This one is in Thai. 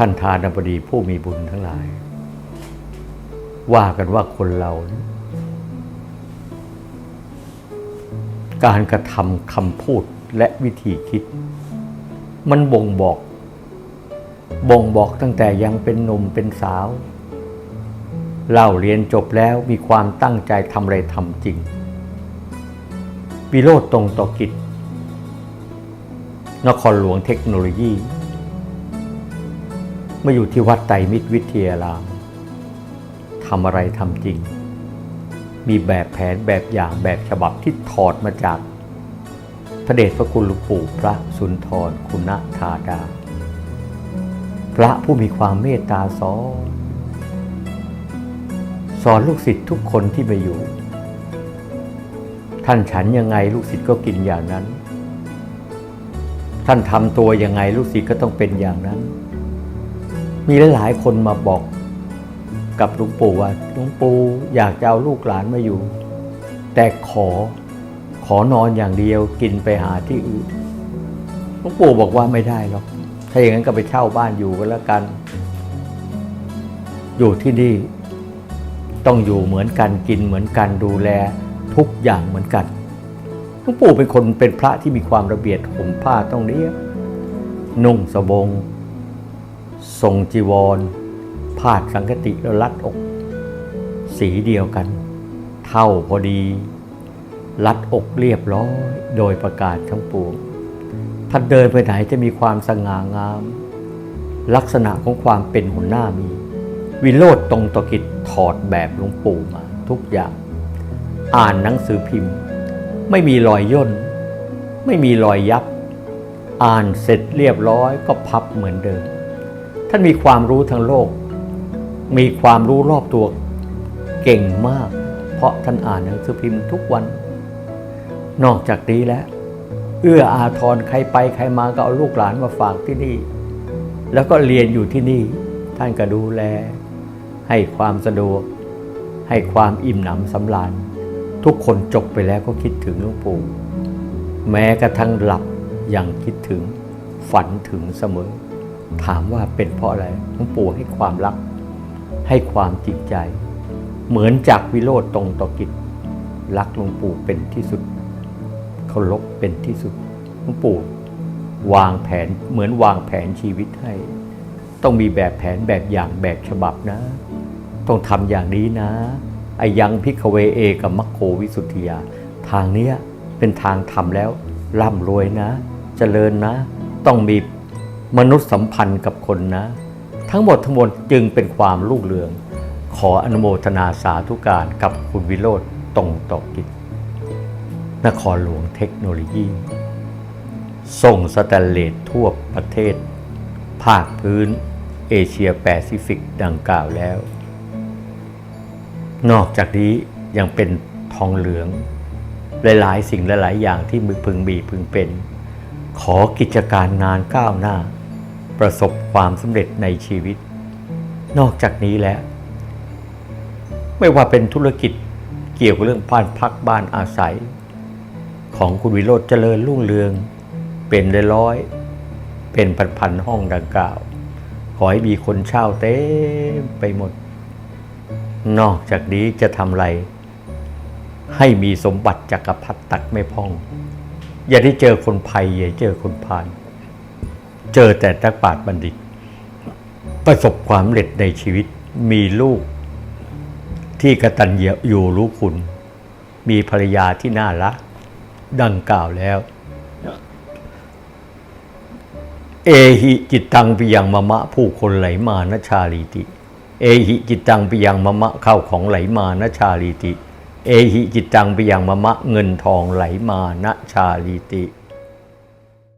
ท่านทานบดีผู้มีบุญทั้งหลาย ว่ากันว่าคนเรา การกระทำคำพูดและวิธีคิด มันบ่งบอก บ่งบอกตั้งแต่ยังเป็นหนุ่มเป็นสาว เล่าเรียนจบแล้วมีความตั้งใจทำอะไรทำจริงวิโรธตรงต่อกิจนครหลวงเทคโนโลยี มาอยู่ที่วัดไตรมิตรวิทยารามทำอะไรทำจริง มีแบบแผนแบบอย่างแบบฉบับที่ถอดมาจาก พระเดชพระคุณหลวงปู่พระสุนทรคุณธาดา พระผู้มีความเมตตาสอนสอนลูกศิษย์ทุกคนที่มาอยู่ ท่านฉันยังไงลูกศิษย์ก็กินอย่างนั้น ท่านทำตัวยังไงลูกศิษย์ก็ต้องเป็นอย่างนั้น มีหลายๆคนมาบอกกับหลวงปู่ว่าหลวงปู่อยากจะเอาลูกหลานมาอยู่ แต่ขอขอนอนอย่างเดียวกินไปหาที่อื่นหลวงปู่บอกว่าไม่ได้หรอกถ้าอย่างนั้นก็ไปเช่าบ้านอยู่กันแล้วกัน อยู่ที่นี่ต้องอยู่เหมือนกันกินเหมือนกันดูแลทุกอย่างเหมือนกันหลวงปู่เป็นคนเป็นพระที่มีความระเบียบห่มผ้าต้องเรียบนุ่งสบง ทรงจีวรพาดสังคติแล้วรัดอก สีเดียวกัน เท่าพอดี รัดอกเรียบร้อยโดยประกาศทั้งปวงท่านเดินไปไหนจะมีความสง่างาม ลักษณะของความเป็นหัวหน้ามี วิโรธตรงตอกิจถอดแบบหลวงปู่มา ทุกอย่าง อ่านหนังสือพิมพ์ ไม่มีรอยย่น ไม่มีรอยยับ อ่านเสร็จเรียบร้อยก็พับเหมือนเดิม ท่านมีความรู้ทั้งโลก มีความรู้รอบตัวเก่งมาก เพราะท่านอ่านหนังสือพิมพ์ทุกวัน นอกจากนี้แล้ว เอื้ออาทรใครไปใครมาก็เอาลูกหลานมาฝากที่นี่ แล้วก็เรียนอยู่ที่นี่ ท่านก็ดูแล ให้ความสะดวก ให้ความอิ่มหนำสำราญ ทุกคนจบไปแล้วก็คิดถึงหลวงปู่แม้กระทั่งหลับยังคิดถึงฝันถึงเสมอ ถามว่าเป็นเพราะอะไรหลวงปู่ให้ความรัก ให้ความจริงใจ เหมือนจากวิโรธตรงต่อกิจ รักหลวงปู่เป็นที่สุดเคารพเป็นที่สุดหลวงปู่ วางแผนเหมือนวางแผนชีวิตให้ ต้องมีแบบแผนแบบอย่างแบบฉบับนะ ต้องทำอย่างนี้นะไอยังพิกเวเอกับมัคโควิสุทธิยา ทางเนี้ยเป็นทางทำแล้วร่ำรวยนะ เจริญนะ ต้องมี มนุษยสัมพันธ์กับคนนะ ทั้งหมดทั้งมวลจึงเป็นความรุ่งเรือง ขออนุโมทนาสาธุการกับคุณวิโรธตรงต่อกิจ นครหลวงเทคโนโลยี ส่งสแตนเลสทั่วประเทศ ภาคพื้น เอเชียแปซิฟิกดังกล่าวแล้ว นอกจากนี้ยังเป็นทองเหลือง หลาย ๆ สิ่งหลาย ๆ อย่างที่มือพึงมีพึงเป็น ขอกิจการงานก้าวหน้า ประสบความสำเร็จในชีวิต นอกจากนี้แล้ว ไม่ว่าเป็นธุรกิจเกี่ยวกับเรื่องบ้านพักบ้านอาศัย ของคุณวิโรธเจริญรุ่งเรือง เป็นร้อยๆเป็นพันๆห้องดังกล่าว ขอให้มีคนเช่าเต็มไปหมด นอกจากนี้จะทำอะไร ให้มีสมบัติจักรพรรดิตัดไม่พอง อย่าได้เจอคนภัยอย่าเจอคนพาล เจอแต่นักปราชญ์บัณฑิต ประสบความสำเร็จในชีวิต มีลูกที่กตัญญูอยู่รู้คุณ มีภรรยาที่น่ารัก ดังกล่าวแล้ว เอหิจิตตังปิยังมะมะผู้คนไหลมานชาลีติ เอหิจิตตังปิยังมะมะเข้าของไหลมานชาลีติ เอหิจิตตังปิยังมะมะเงินทองไหลมานะชาลีติ